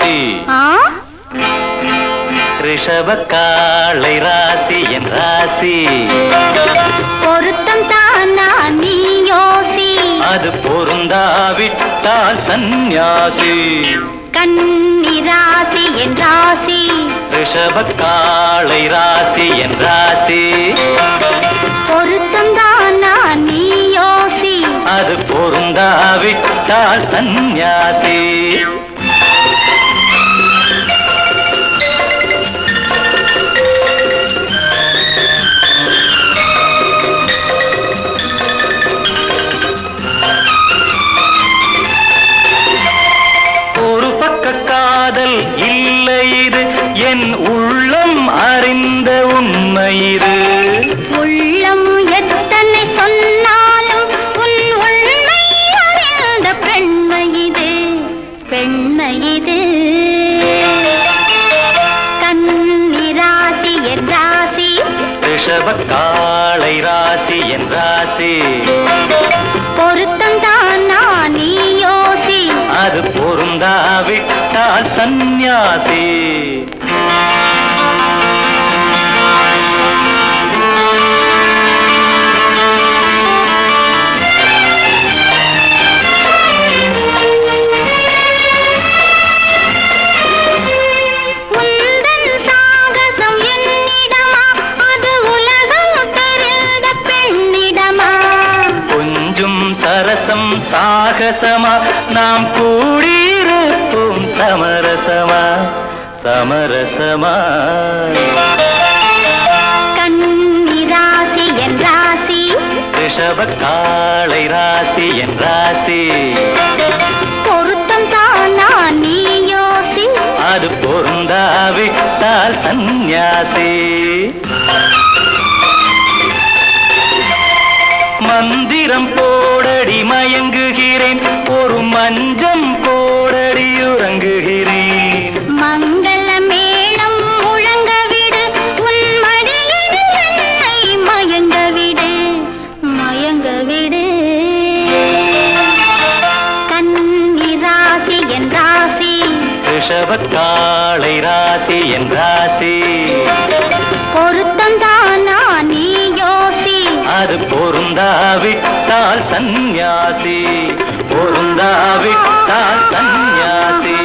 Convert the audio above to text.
ராசி. ரிஷப காளை ராசி என் ராசி. பொருத்தம் தானா நீ யோசி அது பொருந்தாவிட்டால் சந்நியாசி. கன்னி ராசி என் ராசி. ரிஷப காளை ராசி என் ராசி. பொருத்தம் தானா நீ யோசி அது பொருந்தாவிட்டால் சந்நியாசி. என் உள்ளம் அறிந்த உண்மை இது உள்ளம் எத்தனை சொன்னாலும் உன் உண்மை அறிந்த பெண்மை இது பெண்மை இது கன்னி ராசி என் ராசி. ரிஷபக்காளை ராசி என் ராசி. பொருத்தம் தானா நீ யோசி. அது பொருந்தாவிட்டால் சந்நியாசி. சரசம் சாகசமா நாம் கூடியிருப்போம் சமரசமா சமரசமா. கன்னி ராசி என் ராசி. ரிஷபக்காளை ராசி என் ராசி. பொருத்தம் தானா நீ யோசி. அது பொருந்தாவிட்டால் சந்நியாசி. மந்திரம் போடடி மயங்குகிறேன் ஒரு மஞ்சம் போடடி ரிஷபத்தாளை ராசி என் ராசி. பொருத்தந்தானா நீ யோசி. அது பொருந்தாவிட்டால் சந்நியாசி. பொருந்தாவிட்டால் சந்நியாசி.